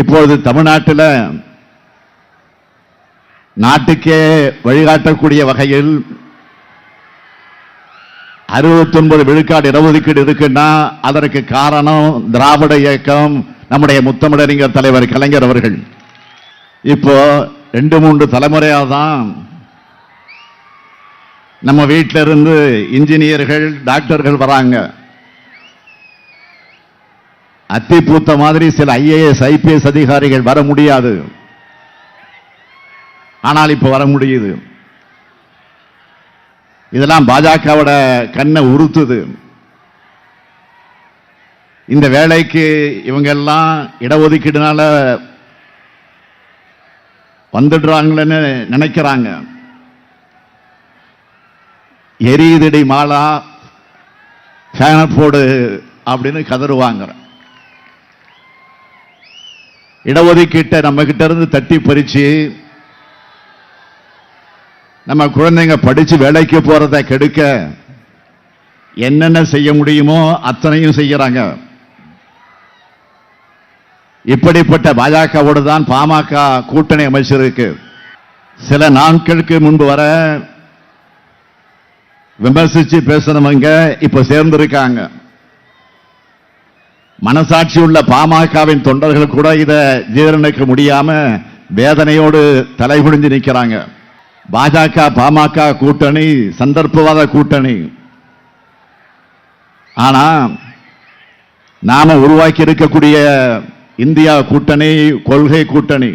இப்பொழுது தமிழ்நாட்டில் நாட்டுக்கே வழிகாட்டக்கூடிய வகையில் 69 விழுக்காடு இடஒதுக்கீடு இருக்குன்னா அதற்கு காரணம் திராவிட இயக்கம் நம்முடைய முத்தமிழறிஞர் தலைவர் கலைஞர் அவர்கள். இப்போ ரெண்டு மூன்று தலைமுறையாக தான் நம்ம வீட்டிலிருந்து இன்ஜினியர்கள் டாக்டர்கள் வராங்க. அத்தி பூத்த மாதிரி சில ஐஏஎஸ் ஐபிஎஸ் அதிகாரிகள் வர முடியாது. ஆனால் இப்போ வர முடியுது. இதெல்லாம் பாஜகவோட கண்ணை உறுத்துது. இந்த வேலைக்கு இவங்கெல்லாம் இடஒதுக்கீடுனால வந்துடுறாங்களேன்னு நினைக்கிறாங்க. எரியுதடி மாலா ஃபேனை போடு அப்படின்னு கதறுவாங்க இடஒதுக்கீட்டை நம்ம கிட்ட இருந்து தட்டி பறிச்சு நம்ம குழந்தைங்க படிச்சு வேலைக்கு போறத கெடுக்க என்னென்ன செய்ய முடியுமோ அத்தனையும் செய்யறாங்க. இப்படிப்பட்ட பாஜகவோடு தான் பாமக கூட்டணி அமைச்சிருக்கு. சில நாட்களுக்கு முன்பு வர விமர்சிச்சு பேசுனவங்க இப்ப சேர்ந்திருக்காங்க. மனசாட்சி உள்ள பாமகவின் தொண்டர்கள் கூட இதை ஜீரணிக்க முடியாம வேதனையோடு தலைகுடிஞ்சு நிற்கிறாங்க பாஜக பாமக கூட்டணி சந்தர்ப்பவாத கூட்டணி. ஆனா நாம உருவாக்கி இருக்கக்கூடிய இந்தியா கூட்டணி கொள்கை கூட்டணி